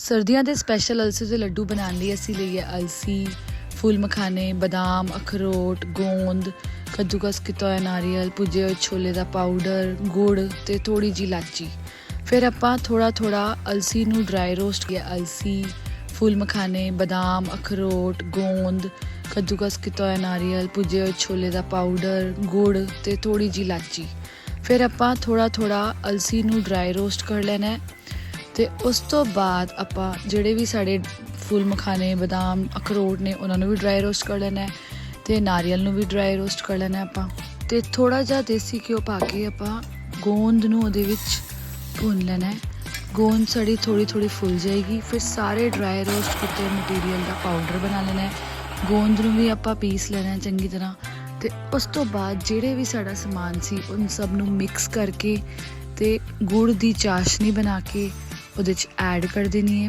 ਸਰਦੀਆਂ ਦੇ ਸਪੈਸ਼ਲ ਅਲਸੀ ਦੇ ਲੱਡੂ ਬਣਾਉਣ ਲਈ ਅਸੀਂ ਲਈਏ ਅਲਸੀ, ਫੁੱਲ ਮਖਾਨੇ, ਬਦਾਮ, ਅਖਰੋਟ, ਗੋਂਦ, ਕੱਦੂਕਸ ਕੀਤਾ ਹੋਇਆ ਨਾਰੀਅਲ, ਭੁੱਜੇ ਹੋਏ ਛੋਲੇ ਦਾ ਪਾਊਡਰ ਗੁੜ ਤੇ ਥੋੜੀ ਜੀ ਲਾਚੀ ਫਿਰ ਆਪਾਂ ਥੋੜਾ ਥੋੜਾ ਅਲਸੀ ਨੂੰ ਡਰਾਈ ਰੋਸਟ ਕੀਤਾ ਅਲਸੀ, ਫੁੱਲ ਮਖਾਨੇ, ਬਦਾਮ, ਅਖਰੋਟ, ਗੋਂਦ, ਕੱਦੂਕਸ ਕੀਤਾ ਹੋਇਆ ਨਾਰੀਅਲ, ਭੁੱਜੇ ਹੋਏ ਛੋਲੇ ਦਾ ਪਾਊਡਰ ਗੁੜ ਤੇ ਥੋੜੀ ਜੀ ਲਾਚੀ ਫਿਰ ਆਪਾਂ ਥੋੜਾ ਥੋੜਾ ਅਲਸੀ ਨੂੰ ਡਰਾਈ ਰੋਸਟ ਕਰ ਲੈਣਾ ਤੇ ਉਸ ਤੋਂ ਬਾਅਦ ਆਪਾਂ ਜਿਹੜੇ ਵੀ ਸਾਡੇ ਫੁੱਲ ਮਖਾਨੇ, ਬਦਾਮ, ਅਖਰੋਟ ਨੇ, ਉਹਨਾਂ ਨੂੰ ਵੀ ਡਰਾਈ ਰੋਸਟ ਕਰ ਲੈਣਾ ਹੈ ਤੇ ਨਾਰੀਅਲ ਨੂੰ ਵੀ ਡਰਾਈ ਰੋਸਟ ਕਰ ਲੈਣਾ ਆਪਾਂ। ਤੇ ਥੋੜਾ ਜਿਹਾ ਦੇਸੀ ਘਿਓ ਪਾ ਕੇ ਆਪਾਂ ਗੋਂਦ ਨੂੰ ਉਹਦੇ ਵਿੱਚ ਭੁੰਨ ਲੈਣਾ ਹੈ। ਗੋਂਦ ਸਾਡੀ ਥੋੜੀ ਥੋੜੀ ਫੁੱਲ ਜਾਏਗੀ, ਫਿਰ ਸਾਰੇ ਡਰਾਈ ਰੋਸਟ ਕੀਤੇ ਮਟੀਰੀਅਲ ਦਾ ਪਾਊਡਰ ਬਣਾ ਲੈਣਾ ਹੈ। ਗੋਂਦ ਨੂੰ ਵੀ ਆਪਾਂ ਪੀਸ ਲੈਣਾ ਚੰਗੀ ਤਰ੍ਹਾਂ। ਤੇ ਉਸ ਤੋਂ ਬਾਅਦ ਜਿਹੜੇ ਵੀ ਸਾਡਾ ਸਮਾਨ ਸੀ ਉਹਨ ਸਭ ਨੂੰ ਮਿਕਸ ਕਰਕੇ ਤੇ ਗੁੜ ਦੀ ਚਾਸ਼ਨੀ ਬਣਾ ਕੇ ਉਹਦੇ ਚ ਐਡ ਕਰ ਦੇਣੀ ਹੈ।